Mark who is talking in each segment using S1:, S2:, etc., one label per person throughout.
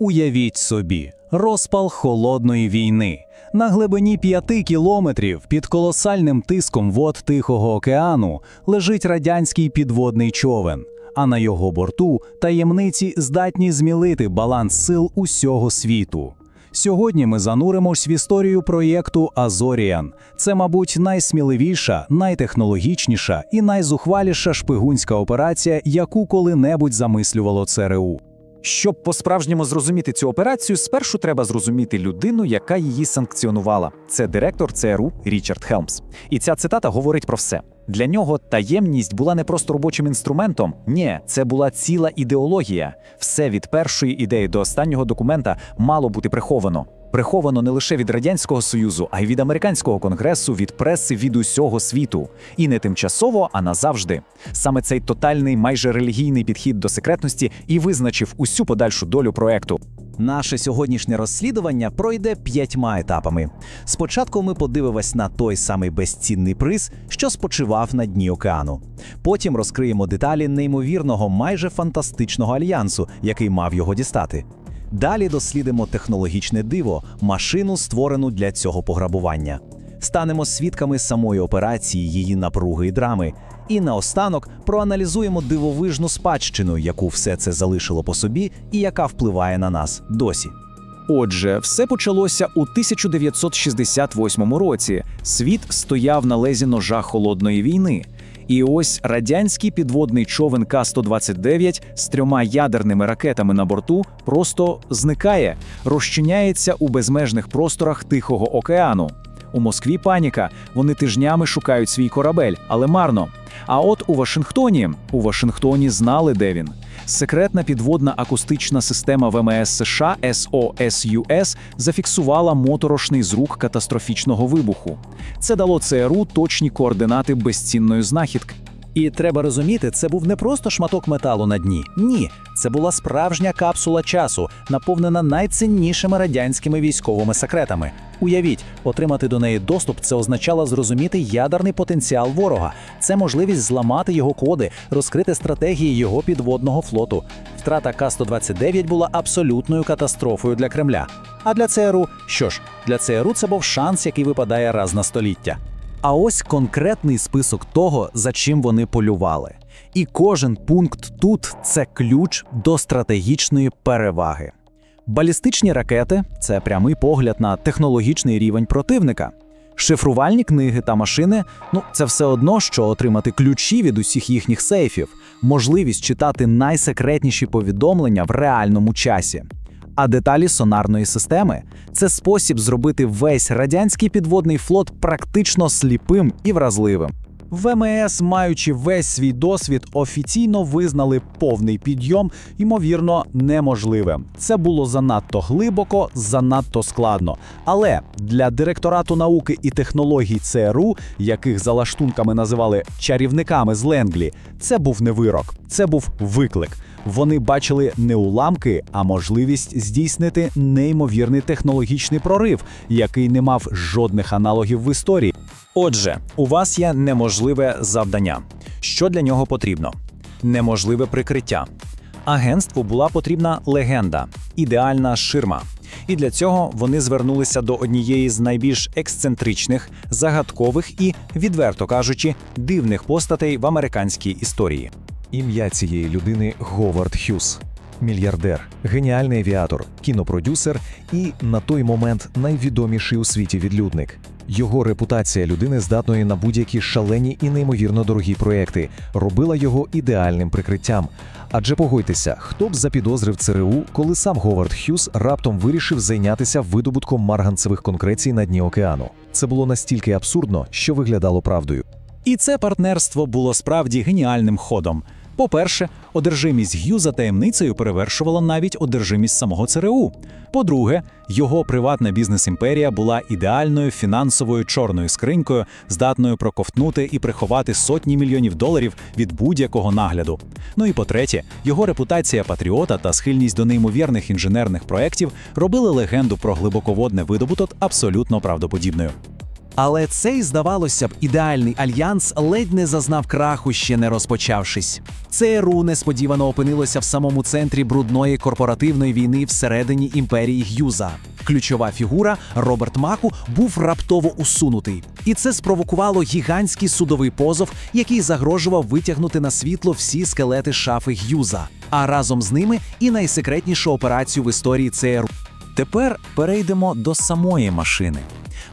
S1: Уявіть собі, розпал холодної війни. На глибині п'яти кілометрів під колосальним тиском вод Тихого океану лежить радянський підводний човен, а на його борту таємниці здатні змілити баланс сил усього світу. Сьогодні ми зануримось в історію проєкту Азоріан. Це, мабуть, найсміливіша, найтехнологічніша і найзухваліша шпигунська операція, яку коли-небудь замислювало ЦРУ.
S2: Щоб по-справжньому зрозуміти цю операцію, спершу треба зрозуміти людину, яка її санкціонувала. Це директор ЦРУ Річард Хелмс. І ця цитата говорить про все. Для нього таємність була не просто робочим інструментом. Ні, це була ціла ідеологія. Все від першої ідеї до останнього документа мало бути приховано. Приховано не лише від радянського союзу, а й від американського конгресу, від преси від усього світу. І не тимчасово, а назавжди. Саме цей тотальний, майже релігійний підхід до секретності і визначив усю подальшу долю проекту.
S3: Наше сьогоднішнє розслідування пройде п'ятьма етапами. Спочатку ми подивимось на той самий безцінний приз, що спочивав на дні океану. Потім розкриємо деталі неймовірного, майже фантастичного альянсу, який мав його дістати. Далі дослідимо технологічне диво, машину, створену для цього пограбування. Станемо свідками самої операції, її напруги і драми. І наостанок проаналізуємо дивовижну спадщину, яку все це залишило по собі, і яка впливає на нас досі.
S2: Отже, все почалося у 1968 році. Світ стояв на лезі ножа холодної війни. І ось радянський підводний човен К-129 з трьома ядерними ракетами на борту просто зникає, розчиняється у безмежних просторах Тихого океану. У Москві паніка. Вони тижнями шукають свій корабель, але марно. А от у Вашингтоні, у Вашингтоні знали, де він. Секретна підводна акустична система ВМС США SOSUS зафіксувала моторошний зрук катастрофічного вибуху. Це дало ЦРУ точні координати безцінної знахідки.
S3: І треба розуміти, це був не просто шматок металу на дні. Ні, це була справжня капсула часу, наповнена найціннішими радянськими військовими секретами. Уявіть, отримати до неї доступ це означало зрозуміти ядерний потенціал ворога. Це можливість зламати його коди, розкрити стратегії його підводного флоту. Втрата К-129 була абсолютною катастрофою для Кремля. А для ЦРУ, що ж, для ЦРУ це був шанс, який випадає раз на століття. А ось конкретний список того, за чим вони полювали. І кожен пункт тут це ключ до стратегічної переваги. Балістичні ракети це прямий погляд на технологічний рівень противника. Шифрувальні книги та машини ну це все одно, що отримати ключі від усіх їхніх сейфів, можливість читати найсекретніші повідомлення в реальному часі. А деталі сонарної системи це спосіб зробити весь радянський підводний флот практично сліпим і вразливим. ВМС, маючи весь свій досвід, офіційно визнали повний підйом, ймовірно, неможливим. Це було занадто глибоко, занадто складно. Але для директорату науки і технологій ЦРУ, яких за лаштунками називали чарівниками з Ленглі, це був не вирок, це був виклик. Вони бачили не уламки, а можливість здійснити неймовірний технологічний прорив, який не мав жодних аналогів в історії. Отже, у вас є неможливе завдання. Що для нього потрібно? Неможливе прикриття. Агентству була потрібна легенда, ідеальна ширма. І для цього вони звернулися до однієї з найбільш ексцентричних, загадкових і, відверто кажучи, дивних постатей в американській історії.
S4: Ім'я цієї людини Говард Х'юз. Мільярдер, геніальний авіатор, кінопродюсер і на той момент найвідоміший у світі відлюдник. Його репутація людини, здатної на будь-які шалені і неймовірно дорогі проекти, робила його ідеальним прикриттям. Адже погодьтеся, хто б запідозрив ЦРУ, коли сам Говард Х'юз раптом вирішив зайнятися видобутком марганцевих конкрецій на дні океану. Це було настільки абсурдно, що виглядало правдою.
S1: І це партнерство було справді геніальним ходом. По-перше, одержимість Г'юза таємницею перевершувала навіть одержимість самого ЦРУ. По-друге, його приватна бізнес-імперія була ідеальною фінансовою чорною скринькою, здатною проковтнути і приховати сотні мільйонів доларів від будь-якого нагляду. Ну і по-третє, його репутація патріота та схильність до неймовірних інженерних проєктів робили легенду про глибоководне видобуток абсолютно правдоподібною.
S3: Але цей, здавалося б, ідеальний альянс ледь не зазнав краху, ще не розпочавшись. ЦРУ несподівано опинилося в самому центрі брудної корпоративної війни всередині імперії Г'юза. Ключова фігура Роберт Маку був раптово усунутий, і це спровокувало гігантський судовий позов, який загрожував витягнути на світло всі скелети шафи Г'юза, а разом з ними і найсекретнішу операцію в історії ЦРУ.
S1: Тепер перейдемо до самої машини.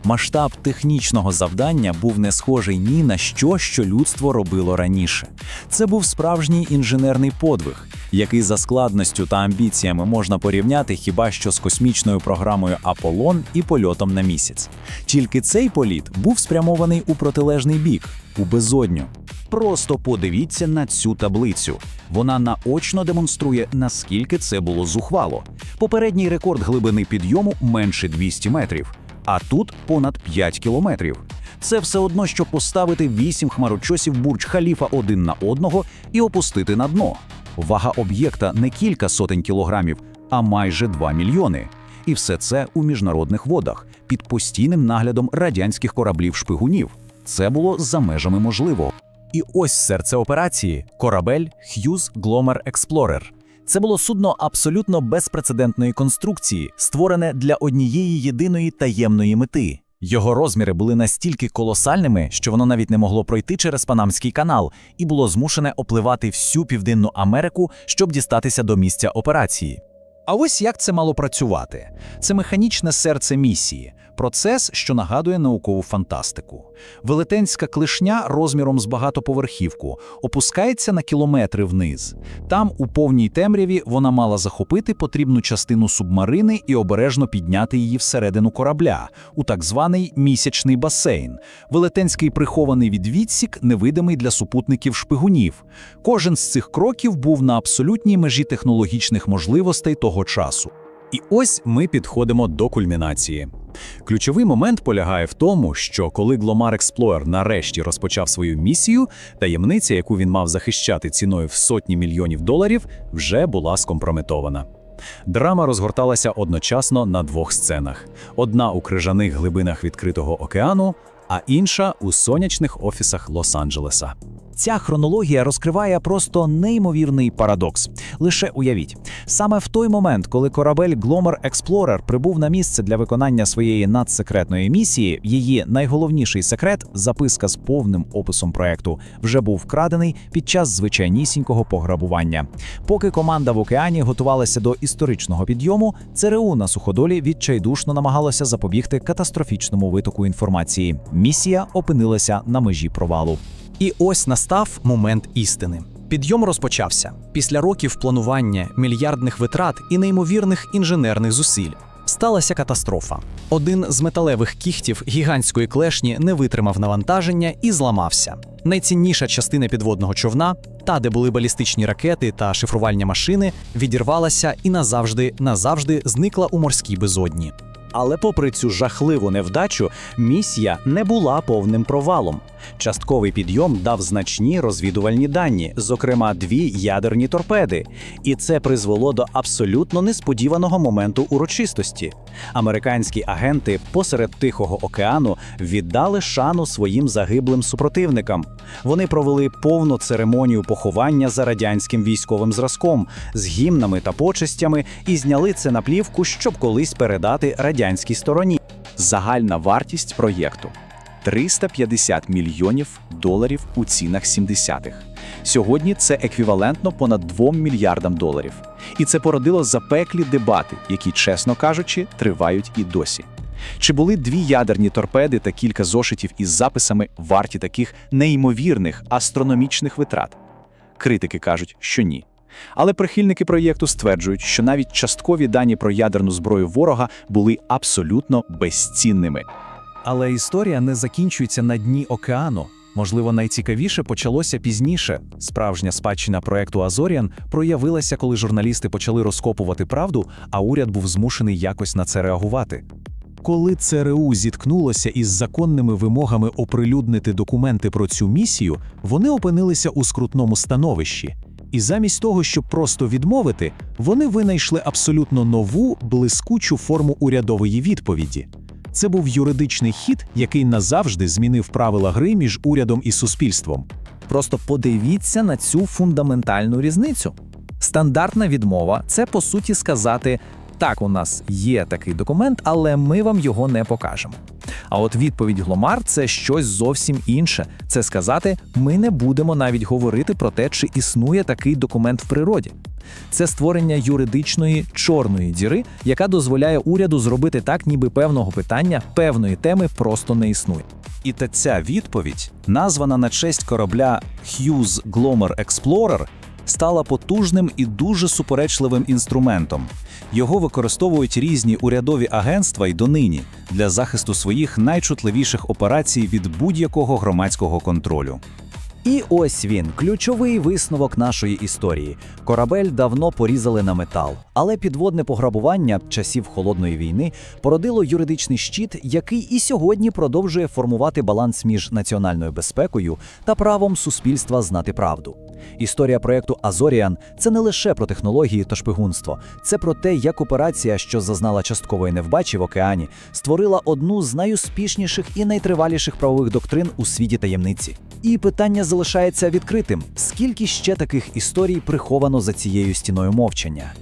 S1: Масштаб технічного завдання був не схожий ні на що, що людство робило раніше. Це був справжній інженерний подвиг, який за складністю та амбіціями можна порівняти хіба що з космічною програмою Аполлон і польотом на місяць. Тільки цей політ був спрямований у протилежний бік, у безодню. Просто подивіться на цю таблицю. Вона наочно демонструє, наскільки це було зухвало. Попередній рекорд глибини підйому менше 200 метрів, а тут понад 5 кілометрів. Це все одно, що поставити вісім хмарочосів бурдж халіфа один на одного і опустити на дно. Вага об'єкта не кілька сотень кілограмів, а майже 2 мільйони. І все це у міжнародних водах під постійним наглядом радянських кораблів-шпигунів. Це було за межами можливого. І ось серце операції корабель Hughes Glomar Explorer. Це було судно абсолютно безпрецедентної конструкції, створене для однієї єдиної таємної мети. Його розміри були настільки колосальними, що воно навіть не могло пройти через Панамський канал і було змушене опливати всю Південну Америку, щоб дістатися до місця операції. А ось як це мало працювати? Це механічне серце місії, процес, що нагадує наукову фантастику. Велетенська клишня розміром з багатоповерхівку опускається на кілометри вниз. Там, у повній темряві, вона мала захопити потрібну частину субмарини і обережно підняти її всередину корабля, у так званий місячний басейн. Велетенський прихований відвідсік, невидимий для супутників шпигунів. Кожен з цих кроків був на абсолютній межі технологічних можливостей того часу. І ось ми підходимо до кульмінації. Ключовий момент полягає в тому, що коли Glomar Explorer нарешті розпочав свою місію, таємниця, яку він мав захищати ціною в сотні мільйонів доларів, вже була скомпрометована. Драма розгорталася одночасно на двох сценах: одна у крижаних глибинах відкритого океану, а інша у сонячних офісах Лос-Анджелеса. Ця хронологія розкриває просто неймовірний парадокс. Лише уявіть, саме в той момент, коли корабель Glomar Explorer прибув на місце для виконання своєї надсекретної місії, її найголовніший секрет, записка з повним описом проекту, вже був вкрадений під час звичайнісінького пограбування. Поки команда в океані готувалася до історичного підйому, ЦРУ на суходолі відчайдушно намагалося запобігти катастрофічному витоку інформації. Місія опинилася на межі провалу.
S3: І ось настав момент істини. Підйом розпочався після років планування, мільярдних витрат і неймовірних інженерних зусиль. Сталася катастрофа. Один з металевих кіхтів гігантської клешні не витримав навантаження і зламався. Найцінніша частина підводного човна, та де були балістичні ракети та шифрувальні машини, відірвалася і назавжди, назавжди зникла у морській безодні. Але попри цю жахливу невдачу, місія не була повним провалом. Частковий підйом дав значні розвідувальні дані, зокрема дві ядерні торпеди, і це призвело до абсолютно несподіваного моменту урочистості. Американські агенти посеред Тихого океану віддали шану своїм загиблим супротивникам. Вони провели повну церемонію поховання за радянським військовим зразком з гімнами та почестями і зняли це на плівку, щоб колись передати радянській стороні. Загальна вартість проєкту 350 мільйонів доларів у цінах 70-х. Сьогодні це еквівалентно понад 2 мільярдам доларів. І це породило запеклі дебати, які, чесно кажучи, тривають і досі. Чи були дві ядерні торпеди та кілька зошитів із записами варті таких неймовірних астрономічних витрат? Критики кажуть, що ні. Але прихильники проєкту стверджують, що навіть часткові дані про ядерну зброю ворога були абсолютно безцінними. Але історія не закінчується на дні океану. Можливо, найцікавіше почалося пізніше. Справжня спадщина проекту Азоріан проявилася, коли журналісти почали розкопувати правду, а уряд був змушений якось на це реагувати. Коли ЦРУ зіткнулося із законними вимогами оприлюднити документи про цю місію, вони опинилися у скрутному становищі. І замість того, щоб просто відмовити, вони винайшли абсолютно нову блискучу форму урядової відповіді. Це був юридичний хід, який назавжди змінив правила гри між урядом і суспільством.
S2: Просто подивіться на цю фундаментальну різницю. Стандартна відмова це по суті сказати: так, у нас є такий документ, але ми вам його не покажемо. А от відповідь Гломар це щось зовсім інше. Це сказати, ми не будемо навіть говорити про те, чи існує такий документ в природі. Це створення юридичної чорної діри, яка дозволяє уряду зробити так, ніби певного питання, певної теми просто не існує.
S1: І та ця відповідь, названа на честь корабля Hughes Glomar Explorer, стала потужним і дуже суперечливим інструментом. Його використовують різні урядові агентства й донині для захисту своїх найчутливіших операцій від будь-якого громадського контролю.
S3: І ось він, ключовий висновок нашої історії. Корабель давно порізали на метал, але підводне пограбування часів холодної війни породило юридичний щит, який і сьогодні продовжує формувати баланс між національною безпекою та правом суспільства знати правду. Історія проекту Азоріан це не лише про технології та шпигунство, це про те, як операція, що зазнала часткової невбачі в океані, створила одну з найуспішніших і найтриваліших правових доктрин у світі таємниці. І питання залишається відкритим: скільки ще таких історій приховано за цією стіною мовчання?